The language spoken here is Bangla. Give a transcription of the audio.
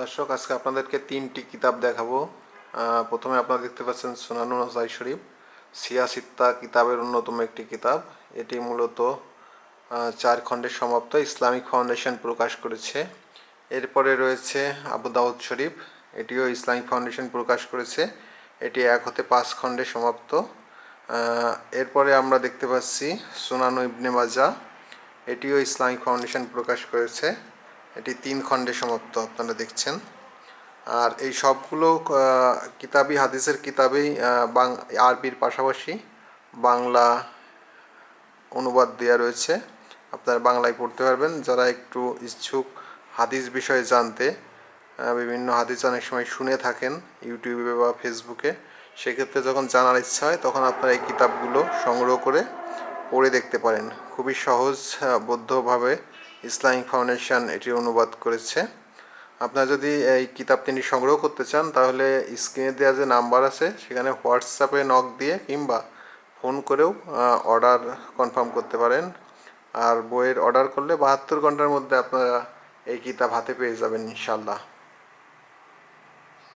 দর্শক, আজকে আপনাদেরকে তিনটি কিতাব দেখাবো। প্রথমে আপনারা দেখতে পাচ্ছেন সোনানু নজাই শরীফ সিয়াসিত্তা কিতাবের অন্যতম একটি কিতাব। এটি মূলত চার খণ্ডে সমাপ্ত, ইসলামিক ফাউন্ডেশন প্রকাশ করেছে। এরপরে রয়েছে আবু দাউদ শরীফ, এটিও ইসলামিক ফাউন্ডেশন প্রকাশ করেছে। এটি এক হতে পাঁচ খণ্ডে সমাপ্ত। এরপরে আমরা দেখতে পাচ্ছি সুনানু ইবনে মাজা, এটিও ইসলামিক ফাউন্ডেশন প্রকাশ করেছে। এটি তিন খণ্ডে সমাপ্ত, আপনারা দেখছেন। আর এই সবগুলো কিতাবই, হাদিসের কিতাবেই বাং, আরবির পাশাপাশি বাংলা অনুবাদ দেওয়া রয়েছে। আপনারা বাংলায় পড়তে পারবেন। যারা একটু ইচ্ছুক হাদিস বিষয়ে জানতে বিভিন্ন হাদিস অনেক সময় শুনে থাকেন ইউটিউবে বা ফেসবুকে, সেক্ষেত্রে যখন জানার ইচ্ছা হয়, তখন আপনারা এই কিতাবগুলো সংগ্রহ করে পড়ে দেখতে পারেন। খুবই সহজ বদ্ধভাবে ইসলামিক ফাউন্ডেশন এটি অনুবাদ করেছে। আপনারা যদি এই কিতাব তিনি সংগ্রহ করতে চান, তাহলে স্ক্রিনে দেওয়া যে নাম্বার আছে, সেখানে হোয়াটসঅ্যাপে নক দিয়ে কিংবা ফোন করেও অর্ডার কনফার্ম করতে পারেন। আর বইয়ের অর্ডার করলে বাহাত্তর ঘণ্টার মধ্যে আপনারা এই কিতাব হাতে পেয়ে যাবেন ইনশাল্লাহ